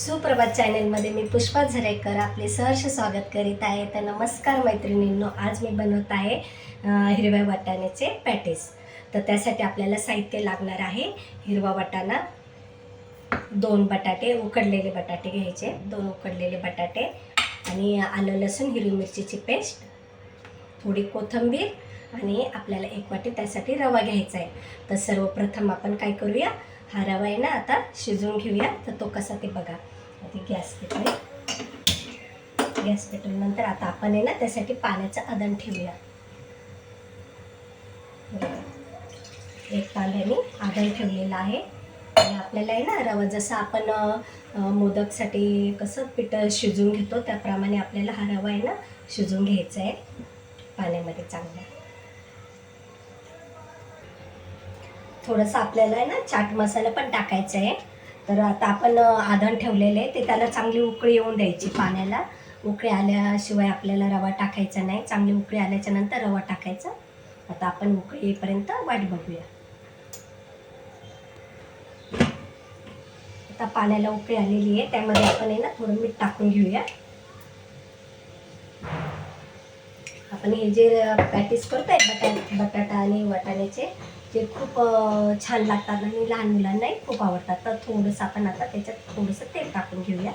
सुप्रभात चॅनलमध्ये मी पुष्पा झरेकर आपले सहर्ष स्वागत करीत आहे. तर नमस्कार मैत्रिणींनो आज मी बनवत आहे हिरव्या वाटाण्याचे पॅटीस. तर त्यासाठी आपल्याला साहित्य लागणार आहे. हिरवा वाटाणा दोन बटाटे उकडलेले बटाटे घ्यायचे. दोन उकडलेले बटाटे आणि आलं लसूण हिरवी मिरचीची पेस्ट थोडी कोथिंबीर आणि आपल्याला एक वाटी त्यासाठी रवा घ्यायचा आहे. तर सर्वप्रथम आपण काय करूया? हा रवा आहे ना आता शिजवून घेऊया. तर तो कसा ते बघा. आधी गॅस पेटवूया गॅस पेटवल्यानंतर आता आपण आहे ना त्यासाठी पाण्याचं आदन ठेवूया. एक तांब्याने आदन ठेवलेलं आहे. आणि आपल्याला आहे ना रवा जसं आपण मोदकसाठी कसं पीठ शिजवून घेतो त्याप्रमाणे आपल्याला हा रवा आहे ना शिजवून घ्यायचा आहे. पाण्यामध्ये चांगला. थोडंसं आपल्याला आहे ना चाट मसाला पण टाकायचा आहे. तर आता आपण आधण ठेवलेलं आहे ते त्याला चांगली उकळी येऊन द्यायची पाण्याला. उकळी आल्याशिवाय आपल्याला रवा टाकायचा नाही. चांगली उकळी आल्याच्यानंतर रवा टाकायचा. आता आपण उकळी येईपर्यंत वाट बघूया. आता पाण्याला उकळी आलेली आहे. त्यामध्ये आपण आहे ना थोडं मीठ टाकून घेऊया. आपण हे जे पॅटीस करतोय बटा बटाटा आणि वाटाण्याचे ते खूप छान लागतात आणि लहान मुलांनाही खूप आवडतात. तर थोडंसं आपण आता त्याच्यात थोडंसं तेल टाकून घेऊया.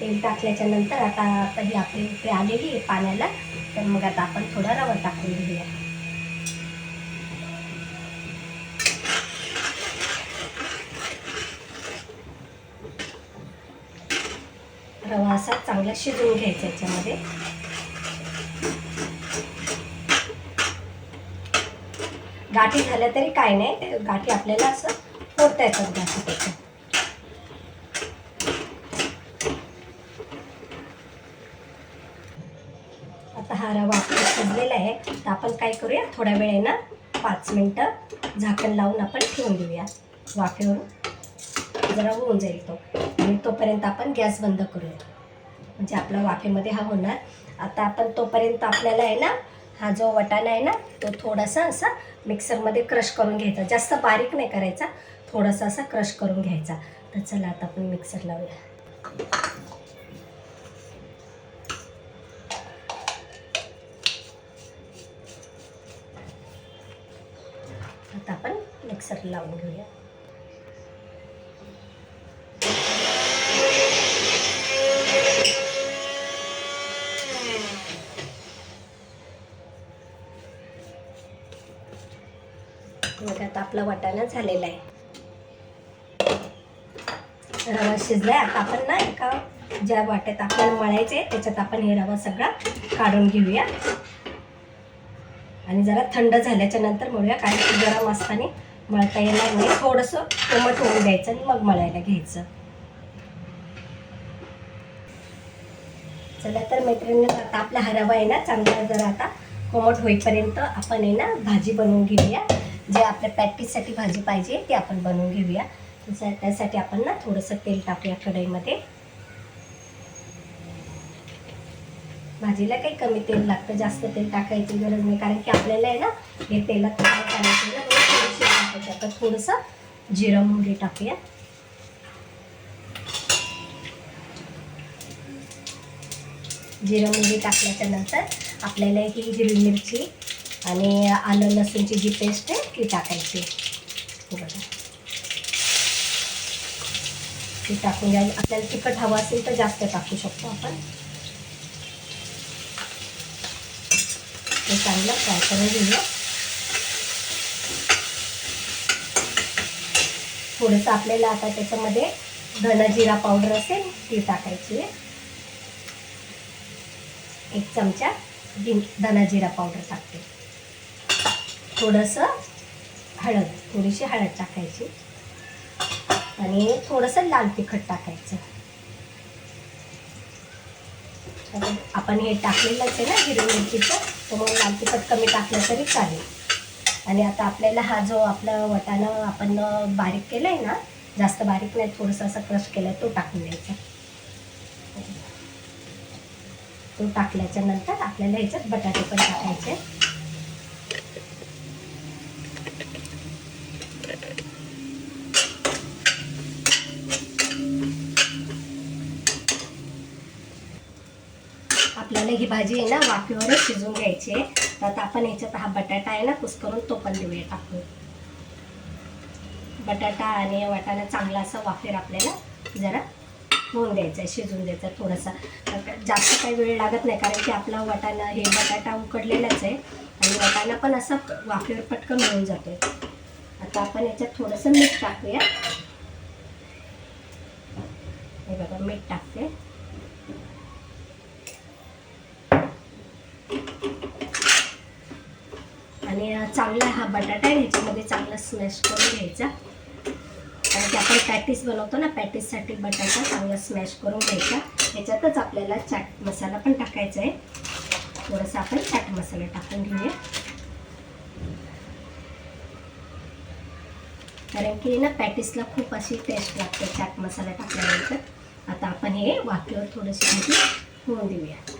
तेल टाकल्याच्या नंतर आता आता ही आपली उकळी आलेली आहे पाण्याला. तर मग आता आपण थोडा रवा टाकून घेऊया. रवा असा चांगला शिजवून घ्यायचा याच्यामध्ये. गाठी झाल्या तरी काय नाही ते गाठी आपल्याला असं फोडता येतात गाठी त्याच्या. आता हा रवा आपला शिजलेला आहे तर आपण काय करूया थोड्या वेळ ना पाच मिनटं झाकण लावून आपण ठेवून देऊया वाफेवरून. जरा होऊन जाईल तो. आणि तोपर्यंत आपण गॅस बंद करूया. म्हणजे आपल्या वाफेमध्ये हा होणार. आता आपण तोपर्यंत आपल्याला आहे ना हा जो वटाणा आहे ना तो थोडासा असा मिक्सरमध्ये क्रश करून घ्यायचा. जास्त बारीक नाही करायचा थोडासा असा क्रश करून घ्यायचा. तर चला आता आपण मिक्सर लावूया. आता आपण मिक्सर लावून घेऊया. मग आता आपला वाटाणा झालेला आहे. रवा शिजलाय. आता आपण ना एका ज्या वाट्यात आपल्याला मळायचे त्याच्यात आपण हे रवा सगळा काढून घेऊया. आणि जरा थंड झाल्याच्यानंतर मळूया कारण की गरम असताना मळता येणार नाही. थोडंसं कोमट होऊन द्यायचं आणि मग मळायला घ्यायचं. चला तर मैत्रिणी आता आपला हा रवा आहे ना चांगला जर आता कोमट होईपर्यंत आपण आहे ना भाजी बनवून घेऊया. जे आपल्या पॅटीससाठी भाजी पाहिजे ती आपण बनवून घेऊया. त्यासाठी आपण ना थोडंसं तेल टाकूया कढईमध्ये. भाजीला काही कमी तेल लागतं जास्त तेल टाकायची गरज नाही कारण की आपल्याला आहे ना हे तेलात करायचं ना थोडीशी आता थोडंसं जिरं मोहरी टाकूया. जिरं मोहरी टाकल्याच्या नंतर आपल्याला ही हिरवी मिरची आणि आलं लसूणची जी पेस्ट आहे ती टाकायची. बघा. ती टाकून द्या आपल्याला तिखट हवं असेल तर जास्त टाकू शकतो आपण. ते चांगलं फ्राय करून घेऊया. थोडंसं आपल्याला आता त्याच्यामध्ये धना जिरा पावडर असेल ती टाकायची आहे. एक चमचा जिं पावडर टाकते. थोडंसं हळद थोडीशी हळद टाकायची. आणि थोडंसं लाल तिखट टाकायचं. आपण हे टाकलेलंच आहे ना हिरवी मिरचीचं त्यामुळे लाल तिखट कमी टाकलं तरी चालेल. आणि आता आपल्याला हा जो आपला वाटाणा आपण बारीक केला आहे ना जास्त बारीक नाही थोडंसं असं क्रश केलं तो टाकून द्यायचा. तो टाकल्याच्या नंतर आपल्याला ह्याच्यात बटाटे पण टाकायचे आपल्याला ही भाजी आहे ना वाफेवरच शिजवून घ्यायची आहे. तर आता आपण ह्याच्यात हा बटाटा आहे ना कुसकरून तो पण देऊया टाकून. बटाटा आणि वाटाणा चांगला असा वाफेर आपल्याला जरा होऊन द्यायचा आहे शिजवून द्यायचा थोडासा. जास्त काही वेळ लागत नाही कारण की आपला वाटाणा हे बटाटा उकडलेलाच आहे. आणि वाटाणा पण असा वाफेवर पटकन मिळून जातो आता आपण याच्यात थोडंसं मीठ टाकूया. हे बघा मीठ टाकते. आणि चांगला हा बटाटा आहे ह्याच्यामध्ये चांगला स्मॅश करून घ्यायचा. कारण की आपण पॅटीस बनवतो ना पॅटीससाठी बटाटा चांगला स्मॅश करून घ्यायचा. ह्याच्यातच आपल्याला चाट मसाला पण टाकायचा आहे. थोडंसं आपण चाट मसाला टाकून घेऊया. कारण की ना पॅटीसला खूप अशी टेस्ट लागते चाट मसाला टाकल्यानंतर. आता आपण हे वाफेवर थोडंसं म्हणजे होऊन देऊया.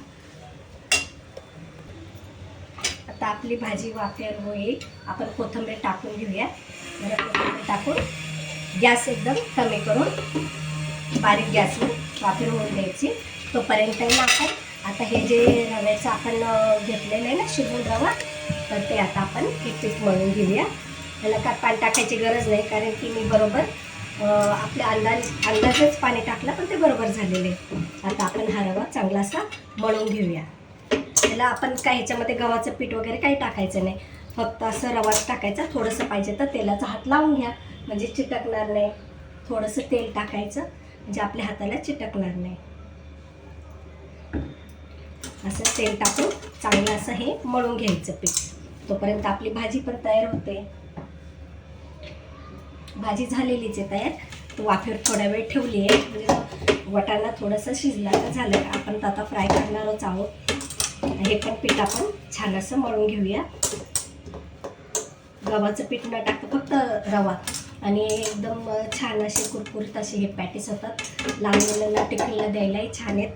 आता आपली भाजी वाफेवर होईल. आपण कोथिंबीर टाकून घेऊया. जरा कोथिंबीर टाकून गॅस एकदम कमी करून बारीक गॅसवर वाफेवर होऊन द्यायची. तोपर्यंत ना आपण आता हे जे रव्याचं आपण घेतलेलं आहे ना शिजून रवा तर ते आता आपण हे पीठ मळून घेऊया. त्याला काय पाणी टाकायची गरज नाही कारण की मी बरोबर आपल्या अंदाज अंदाजच पाणी टाकलं पण ते बरोबर झालेलं आहे. आता आपण हा रवा चांगला असा मळून घेऊया. त्याला आपण काय ह्याच्यामध्ये गव्हाचं पीठ वगैरे काही टाकायचं नाही. फक्त असं रवाच टाकायचा थोडंसं पाहिजे तर तेलाचा हात लावून घ्या. म्हणजे चिटकणार नाही. थोडंसं तेल टाकायचं म्हणजे आपल्या हाताला चिटकणार नाही. असं तेल टाकून चांगलं असं हे मळून घ्यायचं पीठ. तोपर्यंत आपली भाजी पण तयार होते. भाजी झालेलीच आहे तयार. वाफेवर थोडा वेळ ठेवली आहे. म्हणजे वटाणा थोडंसं शिजला तर झालं. आपण तर आता फ्राय करणारच आहोत. हे पण पीठ आपण छान असं मळून घेऊया. गव्हाचं पीठ न टाकतं फक्त रवा. आणि एकदम छान असे कुरकुरीत असे हे पॅटीस होतात. लहान मुलांना टिफिनला द्यायलाही छान आहेत.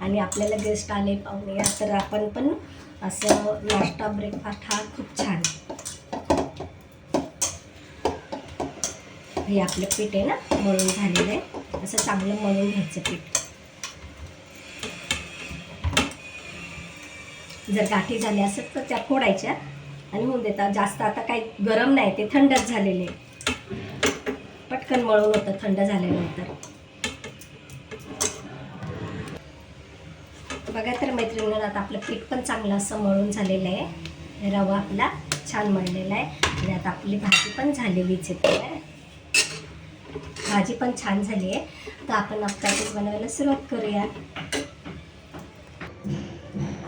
आणि आपल्याला गेस्ट आले पाहुणे या तर आपण पण असं नाश्ता ब्रेकफास्ट हा खूप छान. हे आपलं पीठ आहे ना मळून झालेलं आहे. असं चांगलं मळून घ्यायचं पीठ. जर गाठी झाल्या असेल तर त्या फोडायच्या आणि होऊन देतात. जास्त आता काही गरम नाही ते थंडच झालेले. पटकन मळून होतं थंड झाल्यानंतर. बघा तर मैत्रिणींना आता आपलं पीठ पण चांगलं असं मळून झालेलं आहे. रवा आपला छान मळलेला आहे. आणि आता आपली भाजी पण झालेलीच आहे भाजी पण छान झाली आहे. तर आपण आपल्याला बनवायला सुरुवात करूया.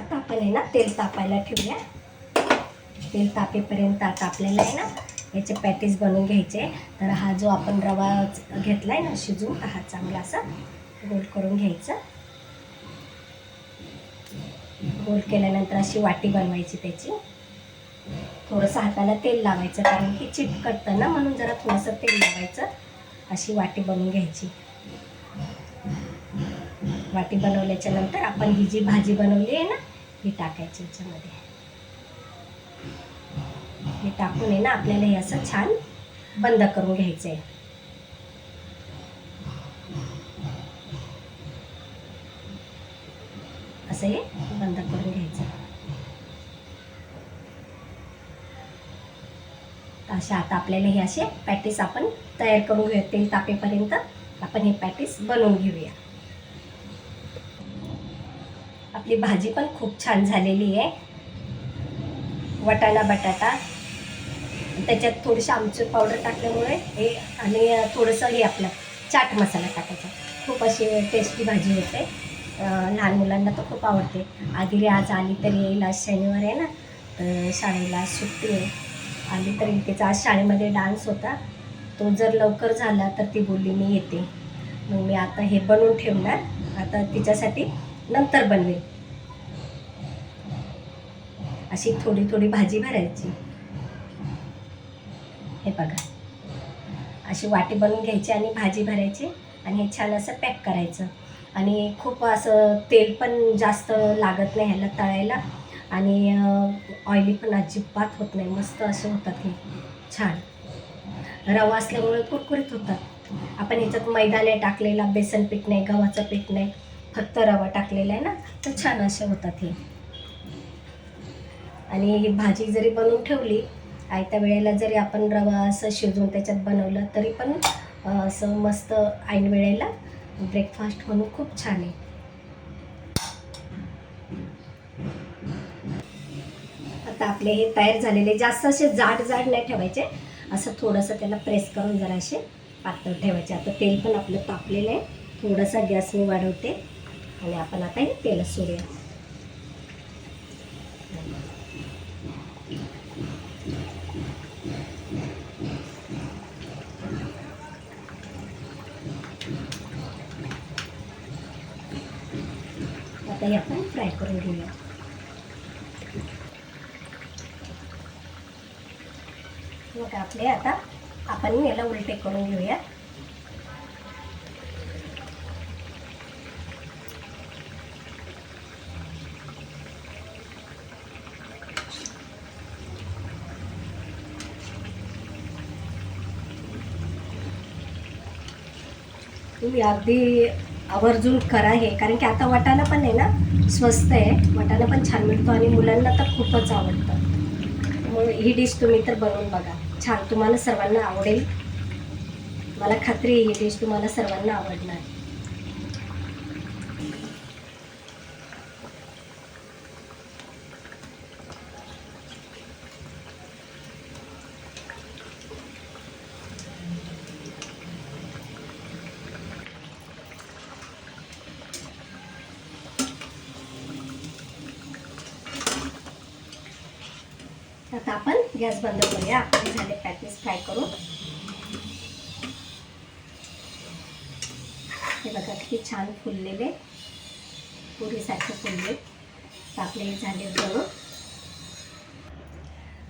आता आपण आहे ना? तेल तापायला ठेवूया. तेल तापेपर्यंत आता आपल्याला आहे ना याचे पॅटीस बनवून घ्यायचे. तर हा जो आपण रवा घेतला आहे ना शिजून हा चांगला असा गोल करून घ्यायचा. गोल केल्यानंतर अशी वाटी बनवायची त्याची. थोडंसं हाताला तेल लावायचं कारण की चिटकटतं ना म्हणून जरा थोडंसं तेल लावायचं. अशी वाटी बनवून घ्यायची. वाटी बनवल्याच्या नंतर आपण ही जी भाजी बनवली आहे ना हे टाकायचं याच्यामध्ये. हे टाकून आहे ना आपल्याला हे असं छान बंद करून घ्यायचं आहे असं हे बंद करून घ्यायचं. अशा आता आपल्याला हे असे पॅटीस आपण तयार करून घेऊया तेल तापेपर्यंत. आपण हे पॅटीस बनवून घेऊया. आपली भाजी पण खूप छान झालेली आहे. वटाणा बटाटा. त्याच्यात थोडीशी आमचूर पावडर टाकल्यामुळे हे आणि थोडंसं हे आपलं चाट मसाला टाकायचा. खूप अशी टेस्टी भाजी होते. लहान मुलांना तर खूप आवडते. आधी आज आली तरी येईल आज शनिवार आहे ना तर शाळेला आज सुट्टी आहे. आली तरी तिचा आज शाळेमध्ये डान्स होता. तो जर लवकर झाला तर ती बोलली मी येते. मग मी आता हे बनवून ठेवणार. आता तिच्यासाठी नंतर बनवेल अशी थोडी थोडी भाजी भरायची. हे बघा. अशी वाटी बनवून घ्यायची आणि भाजी भरायची आणि हे छान असं पॅक करायचं. आणि खूप असं तेल पण जास्त लागत नाही ह्याला तळायला. आणि ऑइली पण अजिबात होत नाही. मस्त असे होतात हे. छान. रवा असल्यामुळे कुरकुरीत होतात. आपण ह्याच्यात मैदा नाही टाकलेला बेसन पीठ नाही गव्हाचं पीठ नाही फक्त रवा टाकलेला आहे ना तर छान असे होतात हे. आणि ही भाजी जरी बनवून ठेवली आयत्या वेळेला जरी आपण रवा असं शिजवून त्याच्यात बनवलं तरी पण असं मस्त ऐन वेळेला ब्रेकफास्ट म्हणून खूप छान आहे. आता आपले हे तयार झालेले जास्त असे जाड जाड नाही ठेवायचे असं थोडंसं त्याला प्रेस करून जरा असे पातळ ठेवायचे. आता तेल पण आपलं तापलेलं आहे थोडासा गॅस मी वाढवते आणि आपण आता हे तेल सोडूया आता हे आपण फ्राय करून घेऊया मग आपले आता. आपण याला उलटे करून घेऊया. तुम्ही अगदी आवर्जून करा हे कारण की आता वाटाणा पण आहे ना स्वस्त आहे. वाटाणा पण छान मिळतो आणि मुलांना तर खूपच आवडतं. त्यामुळे ही डिश तुम्ही तर बनवून बघा. छान. तुम्हाला सर्वांना आवडेल. मला खात्री आहे ही डिश तुम्हाला सर्वांना आवडणार. आता आपण गॅस बंद करूया. आपले झाले पॅटीस फ्राय करून हे बघा किती छान फुललेले. पुरीसारखे फुलले. आपले हे झाले जवळ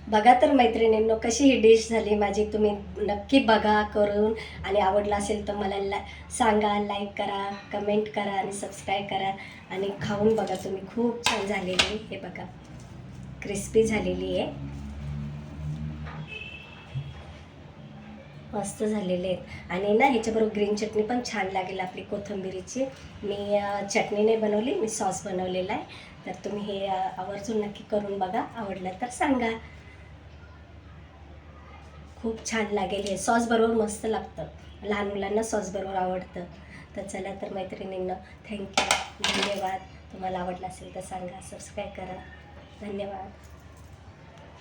बघा तर मैत्रिणींनो कशी ही डिश झाली माझी. तुम्ही नक्की बघा करून. आणि आवडलं असेल तर मला ला सांगा लाईक करा कमेंट करा आणि सबस्क्राईब करा. आणि खाऊन बघा तुम्ही. खूप छान झालेली हे बघा क्रिस्पी झालेली आहे. मस्त झालेले आहेत. आणि ना ह्याच्याबरोबर ग्रीन चटणी पण छान लागेल आपली कोथिंबिरीची. मी चटणी नाही बनवली मी सॉस बनवलेला आहे. तर तुम्ही हे आवर्जून नक्की करून बघा. आवडलं तर सांगा. खूप छान लागेल हे. सॉस बरोबर मस्त लागतं. लहान मुलांना सॉस बरोबर आवडतं. तर चला तर मैत्रिणींना थँक्यू धन्यवाद. तुम्हाला आवडलं असेल तर सांगा. सबस्क्राईब करा. धन्यवाद.